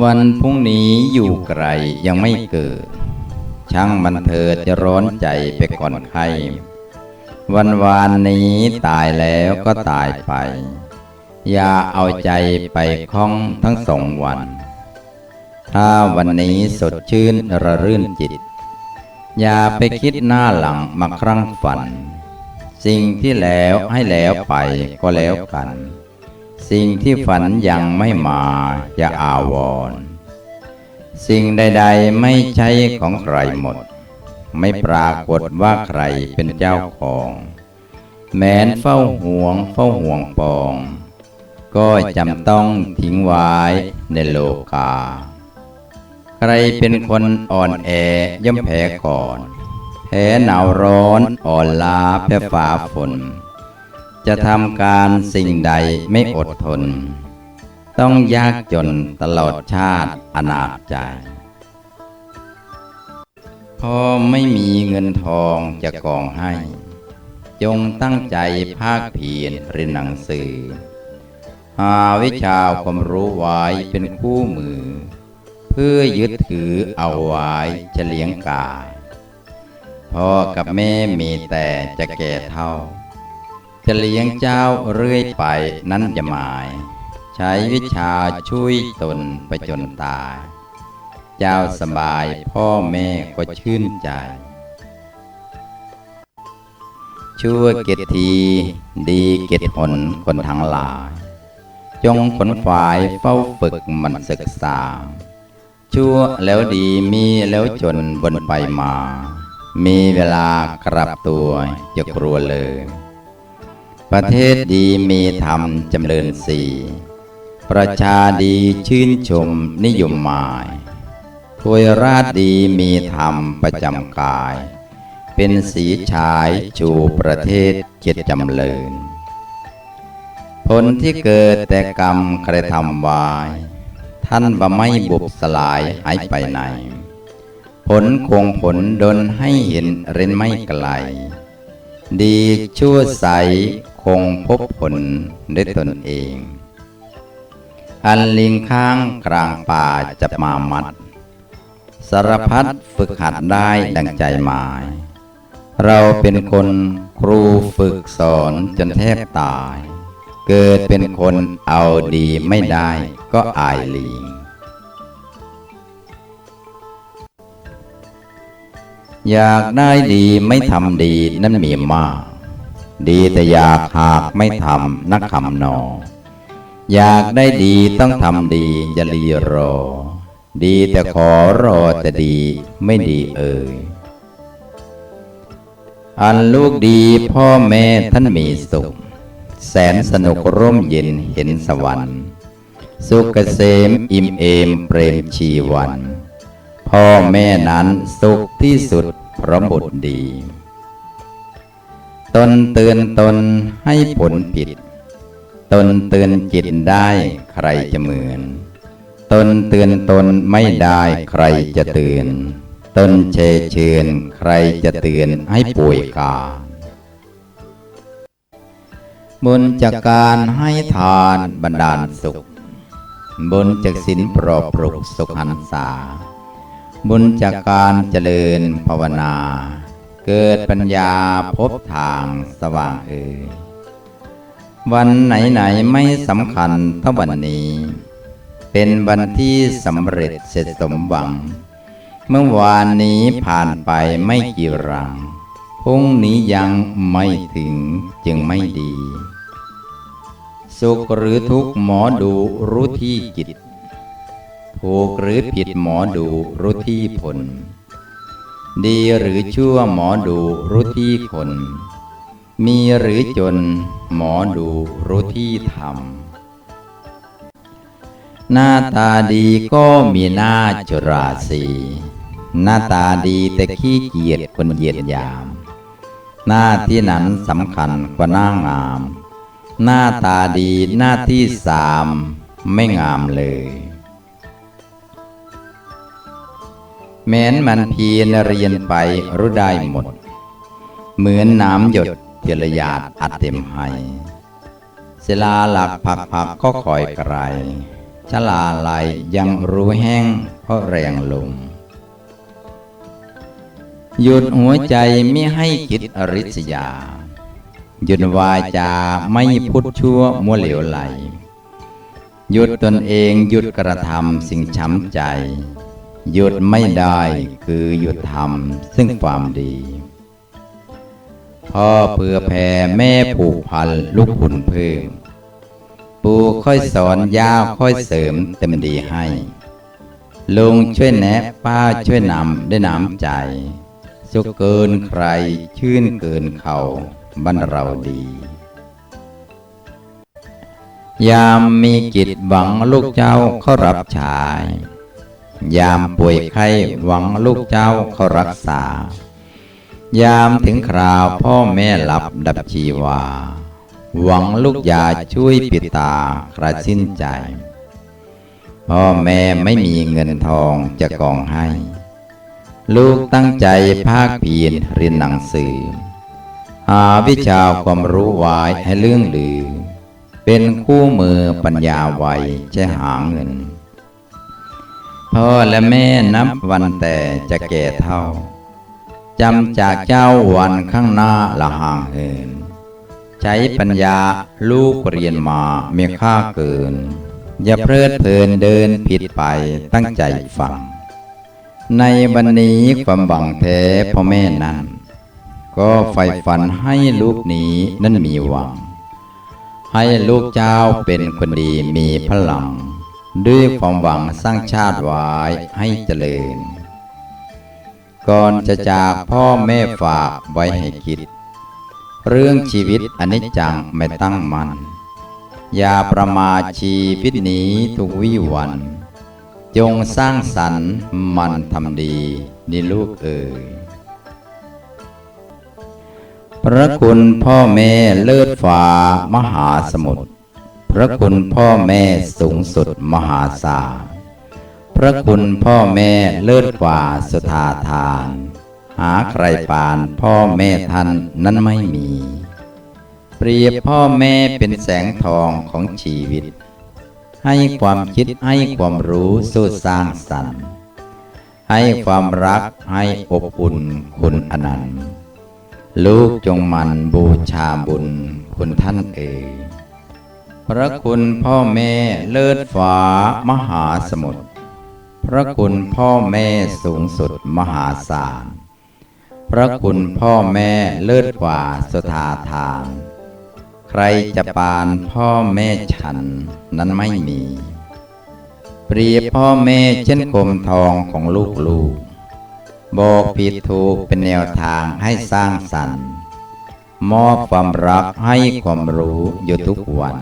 วันพรุ่งนี้อยู่ไกลยังไม่เกิด ช่างมันเถิดจะร้อนใจไปก่อนใคร วันวานนี้ตายแล้วก็ตายไป อย่าเอาใจไปคล้องทั้งสองวัน ถ้าวันนี้สดชื่นระรื่นจิต อย่าไปคิดหน้าหลังมาครั้งฝัน สิ่งที่แล้วให้แล้วไปก็แล้วกัน สิ่งที่ฝันยังไม่มาอย่าอาวรณ์สิ่งใด ๆ ไม่ใช่ของใครหมด ไม่ปรากฏว่าใครเป็นเจ้าของ แม้นเฝ้าห่วงเฝ้าห่วงปอง ก็จำต้องทิ้งไว้ในโลกา ใครเป็นคนอ่อนแอย่อมแพ้ก่อนแพ้หนาวร้อนอ่อนล้าแพ้ฝ่าฝน จะทำการสิ่งใดไม่อดทน ต้องยากจนตลอดชาติอนาจใจพอไม่มีเงินทองจะกองให้ จงตั้งใจภาคเพียรเรียนหนังสือ หาวิชาความรู้ไว้เป็นคู่มือ เพื่อยึดถือเอาไว้เฉลียงกายพ่อกับแม่มีแต่จะแก่เท่า จะเลี้ยงเจ้าเรื่อยไปนั้นจะหมาย ใช้วิชาช่วยตนไปจนตาย เจ้าสบายพ่อแม่ก็ชื่นใจ ชั่วเกยรตทีดีเกยรตผลคนทั้งหลาย จงขนฝ่ายเฝ้าฝึกมันศึกษา ชั่วแล้วดีมีแล้วจนบนไปมา มีเวลากลับตัวจะกลัวเลย ประเทศดีมีธรรมจำเริญสีประชาดีชื่นชมนิยมหมายทวยราชดีมีธรรมประจำกาย เป็นสีชายชูประเทศเกียรติจำเริญ ผลที่เกิดแต่กรรมกระทำวาย ท่านบ่ไม่บุบสลายหายไปไหน ผลคงผลดนให้เห็นเร้นไม่ไกล ดีชั่วใส คงพบผลด้วยตนเอง อันลิงข้างกลางป่าจะมามัด สารพัดฝึกหัดได้ดังใจหมาย เราเป็นคนครูฝึกสอนจนแทบตาย เกิดเป็นคนเอาดีไม่ได้ก็อายลิงอยากได้ดีไม่ทำดีนั่นมีมาก ดีแต่อยากหากไม่ทำนักคำนอ อยากได้ดีต้องทำดีอย่าลีรอ ดีแต่ขอรอแต่ดีไม่ดีเอ่ยอันลูกดีพ่อแม่ท่านมีสุข แสนสนุกร่มเย็นเห็นสวรรค์ สุขเกษมอิ่มเอมเปรมชีวัน พ่อแม่นั้นสุขที่สุดเพราะบุตรดี ตนเตือนตนให้ผลผิด ตนเตือนจิตได้ใครจะเหมือน ตนเตือนตนไม่ได้ใครจะเตือน ตนเชยเชิญใครจะเตือนให้ป่วยกาบุญจากการให้ทานบันดาลสุข บุญจากศีลปลอบปลุกสุขหันษา บุญจากการเจริญภาวนา เกิดปัญญาพบทางสว่างเอ่ยวันไหนไหนไม่สำคัญเท่าวันนี้ เป็นวันที่สำเร็จเสร็จสมหวัง เมื่อวานนี้ผ่านไปไม่กี่รังพรุ่งนี้ยังไม่ถึงจึงไม่ดี สุขหรือทุกข์หมอดูรู้ที่จิตถูกหรือผิดหมอดูรู้ที่ผล ดีหรือชั่วหมอดูรู้ที่คน มีหรือจนหมอดูรู้ที่ธรรม หน้าตาดีก็มีหน้าจุราศีหน้าตาดีแต่ขี้เกียจคนเหยียดยาม หน้าที่นั้นสำคัญกว่าหน้างาม หน้าตาดีหน้าที่สามไม่งามเลย แม้นมันเพียรเรียนไปรู้ได้หมด เหมือนน้ำหยดเทระยาดอัดเต็มให้ศิลาหลักผักผักก็คอยไกลชลาไหลยังรู้แห้งเพราะแรงลมหยุดหัวใจไม่ให้คิดอริษยา หยุดวาจาไม่พูดชั่วมัวเหลวไหล หยุดตนเองหยุดกระทำสิ่งช้ำใจ หยุดไม่ได้คือหยุดทำซึ่งความดี พ่อเพื่อแผ่แม่ผูกพันลูกหุ่นเพิ่มปู่ค่อยสอนย่าค่อยเสริมเต็มดีให้ลุงช่วยแนะป้าช่วยนำได้น้ำใจ สุขเกินใครชื่นเกินเขาบรรเราดี ยามมีกิจหวังลูกเจ้าเขารับใช้ ยามป่วยไข้หวังลูกเจ้าเขารักษา ยามถึงคราวพ่อแม่หลับดับชีวา หวังลูกยาช่วยปิดตากระสิ้นใจ พ่อแม่ไม่มีเงินทองจะกองให้ ลูกตั้งใจภาคเพียรเรียนหนังสือ หาวิชาความรู้ไว้ให้เรื่องลือ เป็นคู่มือปัญญาไวใช้หาเงิน พ่อและแม่นับวันแต่จะแก่เท่าจำจากเจ้าวันข้างหน้าละห่างเหินใช้ปัญญาลูกเรียนมามีค่าเกิน อย่าเพลิดเพลินเดินผิดไปตั้งใจฟัง ในวันนี้ความหวังแท้พ่อแม่นั้น ก็ใฝ่ฝันให้ลูกนี้นั้นมีหวัง ให้ลูกเจ้าเป็นคนดีมีพลัง ด้วยความหวังสร้างชาติไว้ให้เจริญ ก่อนจะจากพ่อแม่ฝากไว้ให้คิด เรื่องชีวิตอนิจจังไม่ตั้งมัน่นอย่าประมาทชีวิตนี้ทุกวิวัน จงสร้างสรรค์มันทำดีนี่ลูกเอ๋ยพระคุณพ่อแม่เลิศฟ้ามหาสมุทร พระคุณพ่อแม่สูงสุดมหาศาล พระคุณพ่อแม่เลิศกว่าสุธาทาน หาใครปานพ่อแม่ท่านนั้นไม่มี เปรียบพ่อแม่เป็นแสงทองของชีวิต ให้ความคิดให้ความรู้สู้สร้างสรรค์ ให้ความรักให้อบอุ่นคุณอนันต์ ลูกจงมันบูชาบุญคุณท่านเอ๋ย พระคุณพ่อแม่เลิศฟ้ามหาสมุทร พระคุณพ่อแม่สูงสุดมหาศาล พระคุณพ่อแม่เลิศกว่าสถาทาน ใครจะปานพ่อแม่ฉันนั้นไม่มี เปรียบพ่อแม่เช่นคมทองของลูกลูกบอกผิดถูกเป็นแนวทางให้สร้างสรรค์ มอบความรักให้ความรู้อยู่ทุกวัน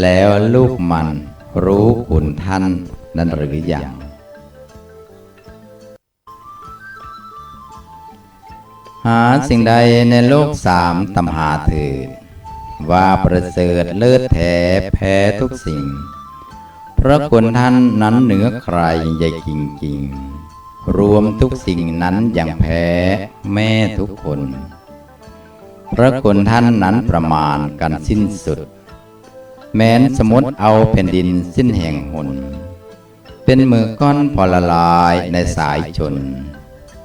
แล้วลูกมันรู้คุณท่านนั้นหรือยัง หาสิ่งใดในโลกสามตำหาเถิดว่าประเสริฐเลิศแท้แพ้ทุกสิ่ง พระคุณท่านนั้นเหนือใครใหญ่จริงๆ รวมทุกสิ่งนั้นอย่างแพ้แม่ทุกคน พระคุณท่านนั้นประมาณกันสิ้นสุด แม้นสมมติเอาแผ่นดินสิ้นแห่งหน เป็นมือก้อนพอละลายในสายชน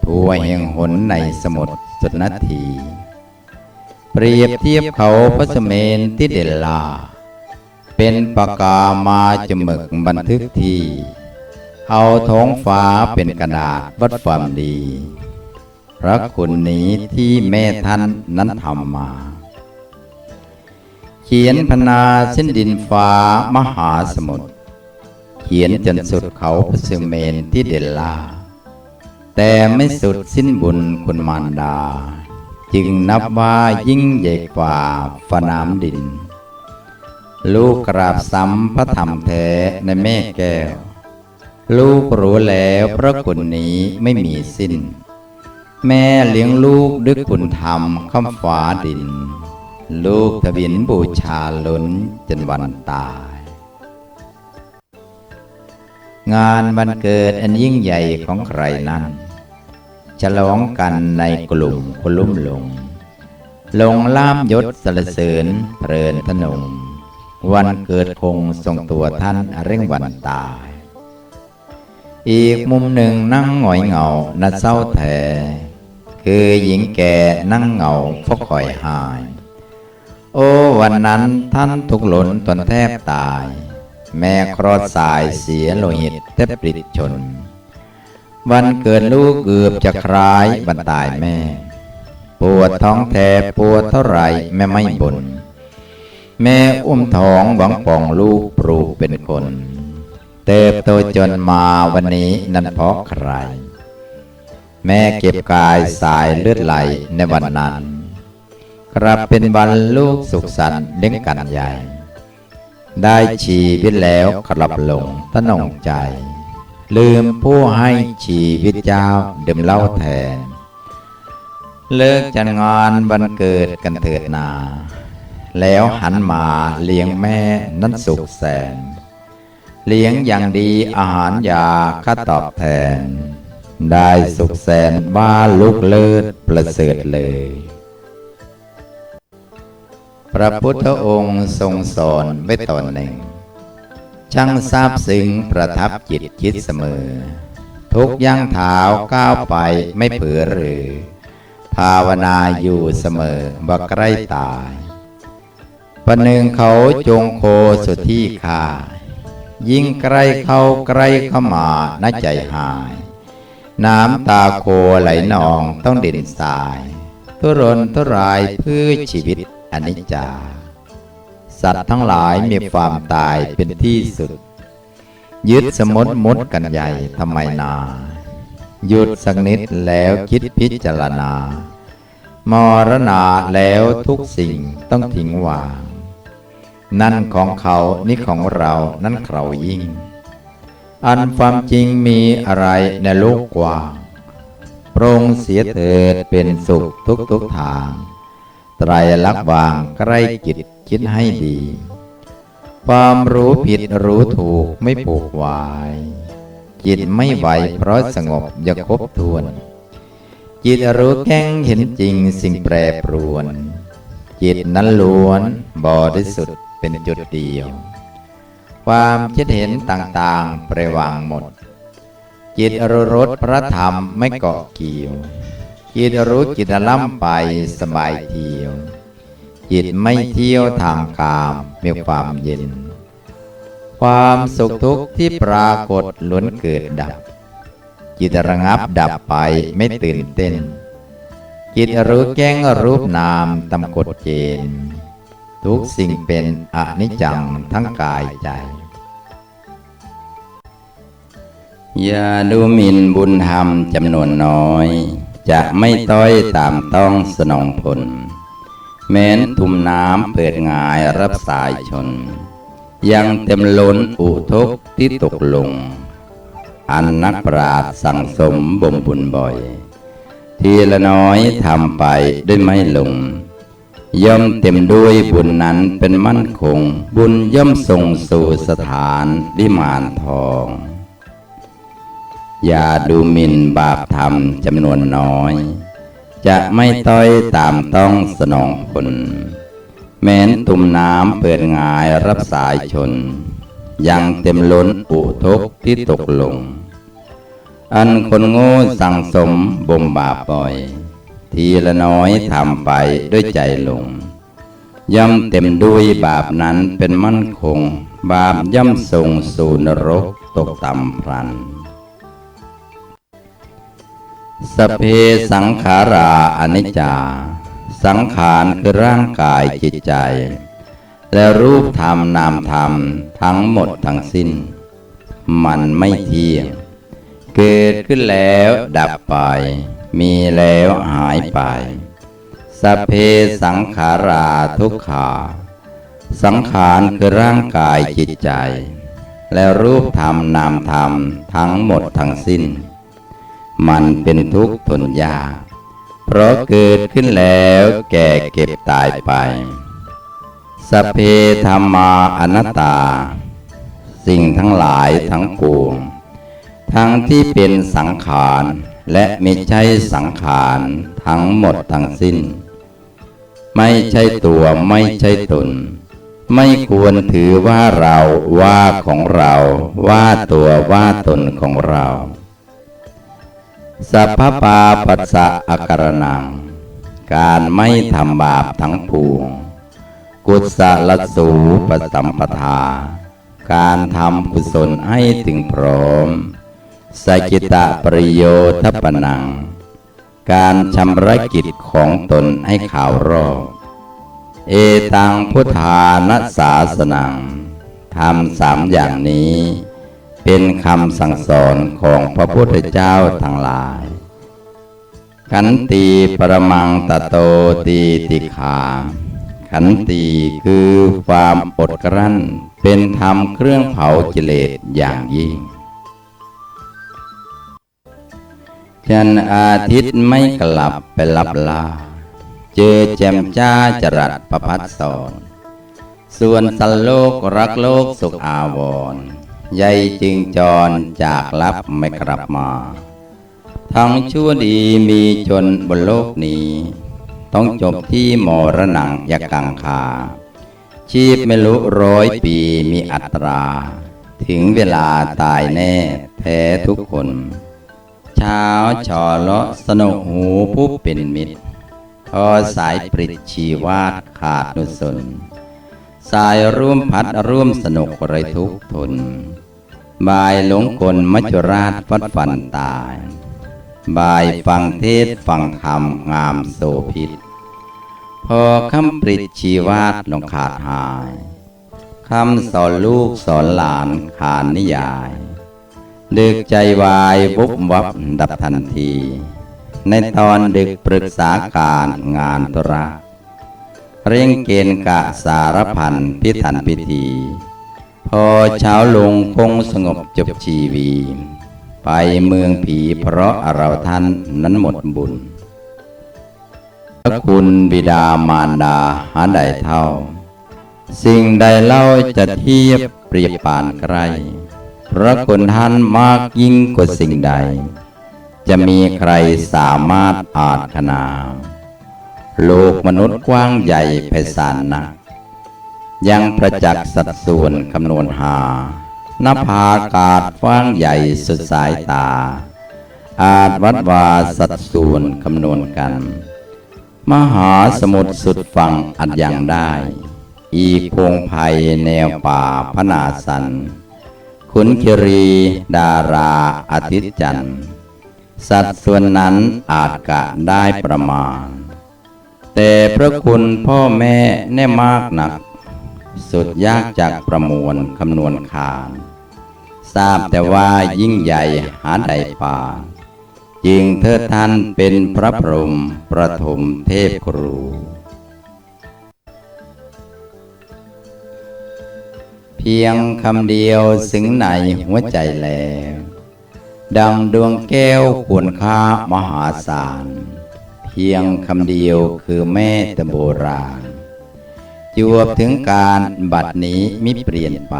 ทั่วแห่งหนในสมุทรสุดนาที เปรียบเทียบเขาพระสเมนที่เด่นลา เป็นปากกามาจมึกบันทึกที่ เอาท้องฟ้าเป็นกระดาษวัดความดี พระคุณนี้ที่แม่ท่านนั้นทำมา ขียนพนาเส้นดินฟ้ามหาสมุทรเขียนจนสุดเขาพระสุเมนที่เด่นลาแต่ไม่สุดสิ้นบุญคุณมารดา จึงนับว่ายิ่งใหญ่กว่าฝนามดิน ลูกกราบซ้ำพระธรรมแท้ในแม่แก้ว ลูกรู้แล้วพระคุณนี้ไม่มีสิ้น แม่เลี้ยงลูกด้วยคุณธรรมคำฝาดิน ลูกทวินบูชาล้นจนวันตาย งานวันเกิดอันยิ่งใหญ่ของใครนั้น ฉลองกันในกลุ่มคนลุ่มหลง ลงล่ามยศสรรเสริญเพลินทนงวันเกิดคงทรงตัวท่านเร่งวันตาย อีกมุมหนึ่งนั่งหงอยเหงาน่าเศร้าแท้คือหญิงแก่นั่งเหงาเพราะคอยหาย โอ้วันนั้นท่านทุกหล่นตนแทบตาย แม่คลอดสายเสียโลหิตแทบปลิดชน วันเกิดลูกเกือบจะคล้ายวันตายแม่ ปวดท้องแทบปวดเท่าไรแม่ไม่บน่นแม่อุ้มท้องหวังป่องลูกปลูกเป็นคน เติบโตจนมาวันนี้นั่นเพราะใคร แม่เก็บกายสายเลือดไหลในวันนั้น กลับเป็นวันลูกสุขสันต์เลี้ยงกันใหญ่ ได้ชีวิตแล้วกลับหลงตนงใจ ลืมผู้ให้ชีวิตเจ้าดื่มเหล้าแทน เลิกจัดงานวันเกิดกันเถิดนา แล้วหันมาเลี้ยงแม่นั้นสุขแสน เลี้ยงอย่างดีอาหารยาค่าตอบแทน ได้สุขแสนบ้าลุกเลิศประเสริฐเลย พระพุทธองค์ทรงสอนไว้ตอนหนึ่ง ช่างทราบซึ้งประทับจิตคิดเสมอ ทุกย่างเท้าก้าวไปไม่เผือหรือ ภาวนาอยู่เสมอบ่ใกล้ตายประหนึ่งเขาจงโคสุดที่ขายิ่งใกล้เข้าใกล้เข้ามาน่าใจหาย น้ำตาโคไหลนองต้องเด่นสาย ทุรนทุรายเพื่อชีวิต อนิจจา สัตว์ทั้งหลายมีความตายเป็นที่สุด ยึดสมมติมดกันใหญ่ทำไมนา หยุดสักนิดแล้วคิดพิจารณามรณาแล้วทุกสิ่งต้องทิ้งวาง นั่นของเขานี่ของเรานั่นเรายิ่ง อันความจริงมีอะไรในโลกกว้างโปรงเสียเถิดเป็นสุขทุกทุกทาง ตรลักษณ์วางใกล้จิตคิดให้ดี ความรู้ผิดรู้ถูกไม่ผูกวาย จิตไม่ไหวเพราะสงบอย่าคบทวน จิตรู้แก้งเห็นจริงสิ่งแปรปรวน จิตนั้นล้วนบริสุทธิ์เป็นจุดเดียว ความคิดเห็นต่างๆประวางหมด จิตรู้รสพระธรรมไม่เกาะเกี่ยว จิตรู้จิตล่ำไปสบายเที่ยว จิตไม่เที่ยวทางกามมีความเย็น ความสุขทุกข์ที่ปรากฏล้วนเกิดดับ จิตระงับดับไปไม่ตื่นเต้น จิตรู้แจ้งรูปนามตำกฎเจน ทุกสิ่งเป็นอนิจจังทั้งกายใจอย่าดูหมิ่นบุญธรรมจำนวนน้อย จะไม่ต้อยตามต้องสนองผล แม้นทุ่มน้ำเปิดงายรับสายชน ยังเต็มล้นอุทกที่ตกลง อันนักปราดสั่งสมบ่มบุญบ่อย ทีละน้อยทำไปด้วยไม่ลง ย่อมเต็มด้วยบุญนั้นเป็นมั่นคง บุญย่อมส่งสู่สถานวิมานทอง อย่าดูหมิ่นบาปธรรมจำนวนน้อย จะไม่ต้อยตามต้องสนองผลแม้นตุ่มน้ำเปิดงายรับสายชน ยังเต็มล้นอุทกที่ตกลง อันคนโง่สั่งสมบ่มบาปบ่อย ทีละน้อยทำไปด้วยใจลง ย่อมเต็มด้วยบาปนั้นเป็นมั่นคง บาปย่อมส่งสู่นรกตกต่ำพลัน สเพสังขาราอนิจจา สังขารคือร่างกายจิตใจ และรูปธรรมนามธรรมทั้งหมดทั้งสิ้น มันไม่เที่ยง เกิดขึ้นแล้วดับไป มีแล้วหายไป สเพสังขาราทุกขาสังขารคือร่างกายจิตใจ และรูปธรรมนามธรรมทั้งหมดทั้งสิ้น มันเป็นทุกข์ทนยาก เพราะเกิดขึ้นแล้วแก่เก็บตายไป สเพธรรมาอนัตตา สิ่งทั้งหลายทั้งปวง ทั้งที่เป็นสังขารและไม่ใช่สังขารทั้งหมดทั้งสิ้น ไม่ใช่ตัวไม่ใช่ตน ไม่ควรถือว่าเราว่าของเรา ว่าตัวว่าตนของเรา สัพพปาปัสสะอาการนัง การไม่ทำบาปทั้งปวง กุศลสูปสัมปทา การทำกุศลให้ถึงพร้อมสกิตะปริโยทปนัง การชำระกิจของตนให้ข่าวรอบ เอตังพุทธานัสสาสนังทำสามอย่างนี้ เป็นคำสั่งสอนของพระพุทธเจ้าทั้งหลาย ขันตีปรมังตะโตตีติขา ขันตีคือความอดกลั้น เป็นธรรมเครื่องเผากิเลสอย่างยิ่งจันอาทิตย์ไม่กลับไปลับลา เจอแจมจ้าจรัสประพัดสอน ส่วนสันโลกรักโลกสุขอาวร์ ใยจึงจรจากลับไม่กลับมา ทั้งชั่วดีมีจนบนโลกนี้ ต้องจบที่มรณงยกังคา ชีพไม่รู้ร้อยปีมีอัตรา ถึงเวลาตายแน่แท้ทุกคน เช้าชอเลาะสนุกหูผู้เป็นมิตรพอสายปริชีวาดขาดนุสนสายร่วมพัดร่วมสนุกไรทุกทน บายหลงกลมัจจุราชฟัดฟันตาย บายฟังเทศฟังธรรมงามโสพิษ พอคำปริชีวาดลงขาดหายคำสอนลูกสอนหลานขานนิยายดึกใจวายวุบวับดับทันที ในตอนดึกปรึกษาการงานธุระเร่งเกณฑ์กะสารพันพิถันพิธี พอเช้าลงคงสงบจบชีวี ไปเมืองผีเพราะเราท่านนั้นหมดบุญ พระคุณบิดามารดาหาใดเท่า สิ่งใดเล่าจะเทียบเปรียบปานใกล้พระคุณท่านมากยิ่งกว่าสิ่งใด จะมีใครสามารถอาจขนา โลกมนุษย์กว้างใหญ่ไพศาลนัก ยังประจักษ์สัดส่วนคำนวณหานภากาศกว้างใหญ่สุดสายตา อาจวัดวาสัดส่วนคำนวณกัน มหาสมุทรสุดฝั่งอัดยังได้ อีกพงภัยแนวป่าพนาสัน ขุนคิรีดาราอาทิตย์จันทร์ สัดส่วนนั้นอาจกะได้ประมาณ แต่พระคุณพ่อแม่แน่มากหนัก สุดยากจากประมวลคำนวณคานทราบแต่ว่ายิ่งใหญ่หาใดป่าจึงเธอท่านเป็นพระพรหมประถมเทพครู เพียงคำเดียวซึ้งในหัวใจแล้วดังดวงแก้วควรค่ามหาศาล เพียงคำเดียวคือแม่ตะโบราณ จวบถึงการบัดนี้มิเปลี่ยนไป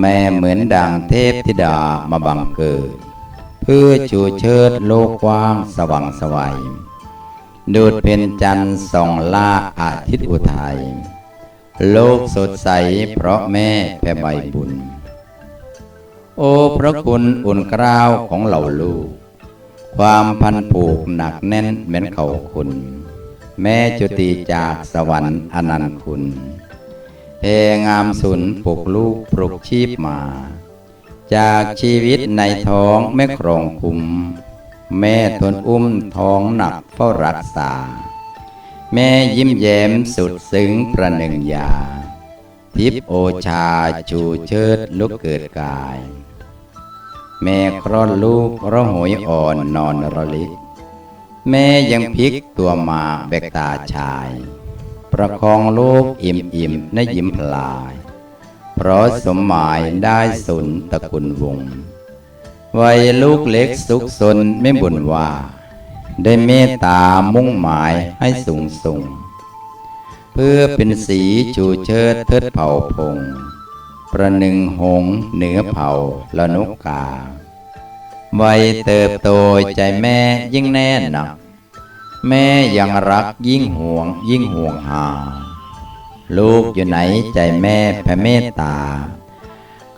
แม่เหมือนดังเทพธิดามาบังเกิด เพื่อชูเชิดโลกกว้างสว่างสวัยดูดเป็นจันทร์ส่องล่าอาทิตย์อุทัยโลกสดใสเพราะแม่แผ่ใบบุญ โอ้พระคุณอุ่นกล้าวของเหล่าลูก ความพันผูกหนักแน่นเหมือนเขาคุณ แม่จุติจากสวรรค์อนันต์คุณ เพงามสุนปลุกลูกปลุกชีพมา จากชีวิตในท้องแม่ครองคุม แม่ทนอุ้มท้องหนักเฝ้ารักษา แม่ยิ้มแย้มสุดซึ้งประหนึ่งยา ทิพโอชาชูเชิดลุกเกิดกาย แม่คลอดลูกร้องโหยอ่อนนอนระลิก แม่ยังพลิกตัวมาแบกตาชาย ประคองลูกอิ่มอิ่มในยิ้มพลาย เพราะสมหมายได้สุนตะกุลวงศ์วัยลูกเล็กสุขสนไม่บ่นว่า ได้เมตตามุ่งหมายให้สูงส่งเพื่อเป็นสีชูเชิดเทิดเผ่าพง ประหนึ่งหงส์เหนือเผ่าละนกกา วัยเติบโตใจแม่ยิ่งแน่นหนัก แม่ยังรักยิ่งห่วงยิ่งห่วงหา ลูกอยู่ไหนใจแม่แผ่เมตตา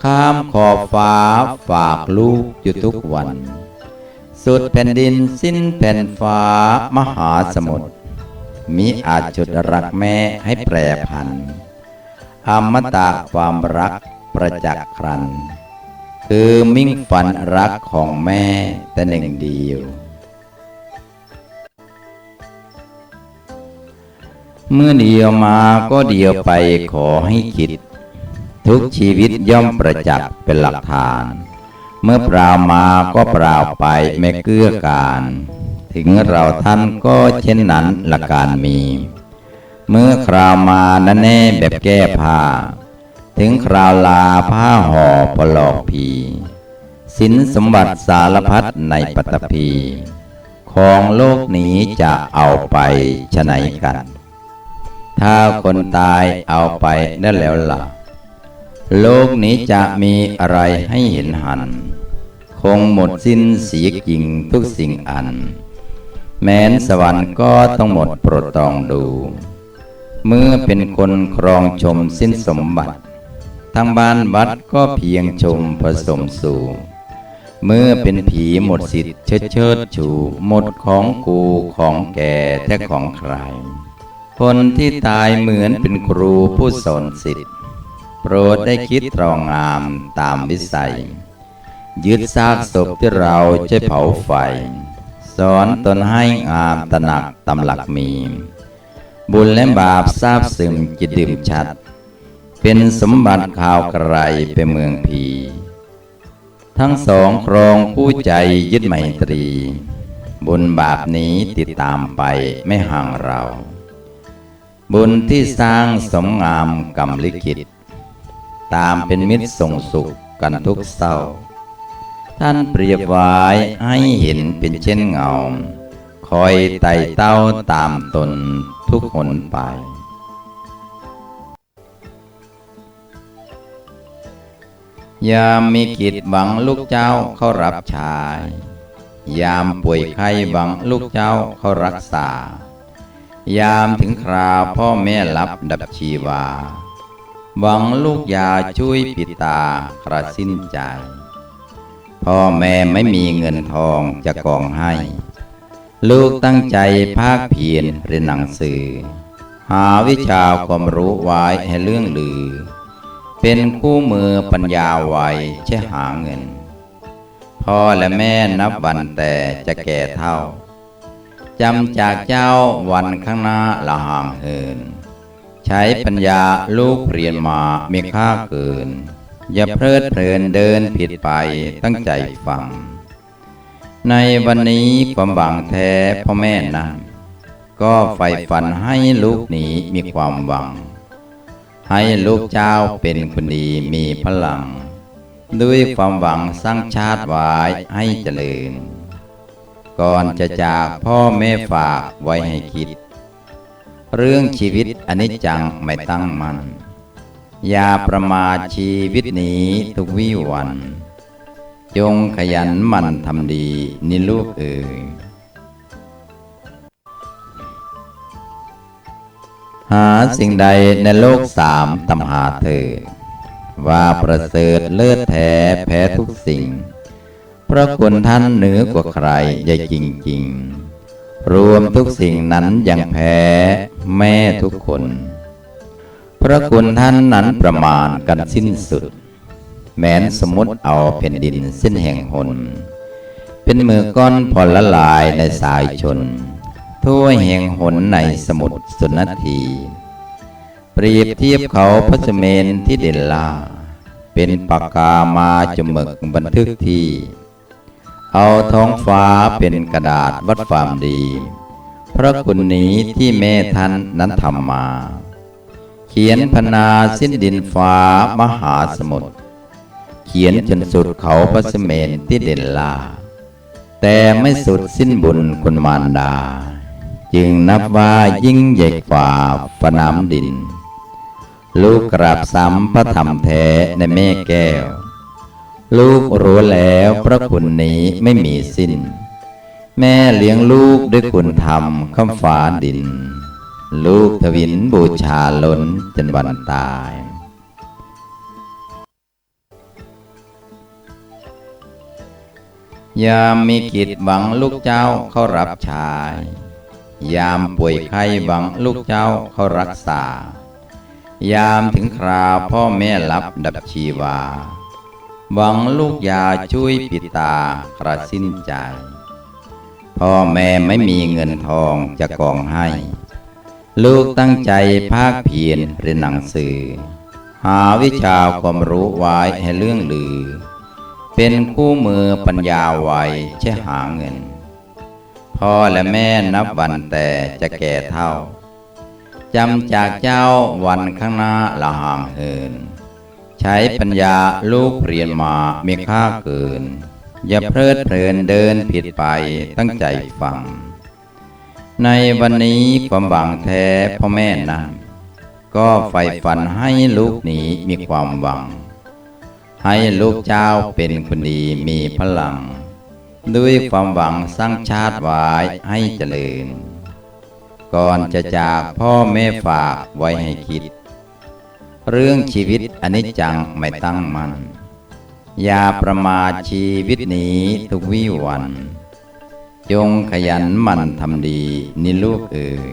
ข้ามขอบฟ้าฝากลูกอยู่ทุกวัน สุดแผ่นดินสิ้นแผ่นฟ้ามหาสมุทรมิอาจจุดรักแม่ให้แปรผันอมตะความรักประจักษ์ครัน คือมิ่งฝันรักของแม่แต่หนึ่งเดียว เมื่อเดียวมาก็เดียวไปขอให้คิด ทุกชีวิตย่อมประจักษ์เป็นหลักฐาน เมื่อเปล่ามาก็เปล่าไปไม่เกื้อการ ถึงเราท่านก็เช่นนั้นหลักการมี เมื่อคราวมานั่นแน่แบบแก้ผ้า ถึงคราวลาผ้าห่อปลอกผีสินสมบัติสารพัดในปัตภีของโลกนี้จะเอาไปชะไหนกัน ถ้าคนตายเอาไปนั่นแล้วล่ะ โลกนี้จะมีอะไรให้เห็นหัน คงหมดสิ้นเสียกิ่งทุกสิ่งอัน แม้นสวรรค์ก็ต้องหมดโปรดตองดู เมื่อเป็นคนครองชมสิ้นสมบัติ ทางบ้านวัดก็เพียงชมผสมสู่ เมื่อเป็นผีหมดสิทธิ์เชิดเชิดชูหมดของกูของแก่แท้ของใคร คนที่ตายเหมือนเป็นครูผู้สอนสิทธิ์โปรดได้คิดตรองงามตามวิสัย ยึดซากศพที่เราจะเผาไฟ สอนตนให้งามตระหนักตำหลักมี บุญและบาปทราบซึมจิตดื่มชัด เป็นสมบัติข่าวไกลไปเมืองผีทั้งสองครองผู้ใจยึดไมตรี บุญบาปนี้ติดตามไปไม่ห่างเรา บุญที่สร้างสมงามกรรมลิขิต ตามเป็นมิตรส่งสุขกันทุกเศร้า ท่านเปรียบไว้ให้เห็นเป็นเช่นเงา คอยไต่เต้าตามตนทุกหนไป ยามมีกิจหวังลูกเจ้าเขารับใชายยามป่วยไข้หวังลูกเจ้าเขารักษา ยามถึงคราวพ่อแม่รับดับชีวาหวังลูกยาช่วยปิตากระสิ้นใจ พ่อแม่ไม่มีเงินทองจะกองให้ ลูกตั้งใจภาคเพียรเรียนหนังสือ หาวิชาความรู้ไว้ให้เรื่องลือ เป็นคู่มือปัญญาไวใช่หาเงิน พ่อและแม่นับวันแต่จะแก่เท่าจำจากเจ้าวันข้างหน้าละห่างเหิน ใช้ปัญญาลูกเรียนมามีค่าเกิน อย่าเพลิดเพลินเดินผิดไปตั้งใจฟัง ในวันนี้ความหวังแท้พ่อแม่นั้นก็ใฝ่ฝันให้ลูกหนีมีความหวัง ให้ลูกเจ้าเป็นคนดีมีพลัง ด้วยความหวังสร้างชาติไว้ให้เจริญ ก่อนจะจากพ่อแม่ฝากไว้ให้คิด เรื่องชีวิตอนิจจังไม่ตั้งมัน่นอย่าประมาทชีวิตนี้ทุกวิวัน จงขยันหมั่นทำดีนี่ลูกเอ๋ย หาสิ่งใดในโลกสามตำหาเธอ ว่าประเสริฐเลิศแท้แพ้ทุกสิ่ง พระคุณท่านเหนือกว่าใครใหญ่จริงๆ รวมทุกสิ่งนั้นยังแพ้แม่ทุกคน พระคุณท่านนั้นประมาณกันสิ้นสุด แม้นสมมติเอาแผ่นดินสิ้นแห่งหน เป็นมือก้อนพอละลายในสายชน ทั่วแห่งหนในสมุทรสุนที เปรียบเทียบเขาพระเจเมนที่เด่นลา เป็นปากกามาจมึกบันทึกที่ เอาท้องฟ้าเป็นกระดาษวัดความดี พระคุณนี้ที่แม่ท่านนั้นทำมา เขียนพนาสิ้นดินฟ้ามหาสมุทรเขียนจนสุดเขาพระเสเมนที่เด่นลา แต่ไม่สุดสิ้นบุญคุณมารดา จึงนับว่ายิ่งใหญ่กว่าฝนามดิน ลูกกราบซ้ำพระธรรมแท้ในแม่แก้ว ลูกรู้แล้วพระคุณนี้ไม่มีสิ้น แม่เลี้ยงลูกด้วยคุณธรรมข้าฟ้าดิน ลูกทวินบูชาล้นจนวันตายยามมีกิจหวังลูกเจ้าเขารับชาย ยามป่วยไข้หวังลูกเจ้าเขารักษา ยามถึงคราพ่อแม่รับดับชีวา หวังลูกยาช่วยปิตากระสิ้นใจ พ่อแม่ไม่มีเงินทองจะกองให้ ลูกตั้งใจภาคเพียรเรียนหนังสือ หาวิชาความรู้ไว้ให้เรื่องลือ เป็นคู่มือปัญญาไวใช่หาเงิน พ่อและแม่นับวันแต่จะแก่เท่าจำจากเจ้าวันข้างหน้าละห่างเหิน ใช้ปัญญาลูกเรียนมามีค่าเกิน อย่าเพลิดเพลินเดินผิดไปตั้งใจฟัง ในวันนี้ความหวังแท้พ่อแม่นั้นก็ใฝ่ฝันให้ลูกหนีมีความหวัง ให้ลูกเจ้าเป็นคนดีมีพลัง ด้วยความหวังสร้างชาติไว้ให้เจริญ ก่อนจะจากพ่อแม่ฝากไว้ให้คิด เรื่องชีวิตอนิจจังไม่ตั้งมัน่นอย่าประมาทชีวิตนี้ทุกวิวัน จงขยันหมั่นทำดีนิลูกเอ๋ย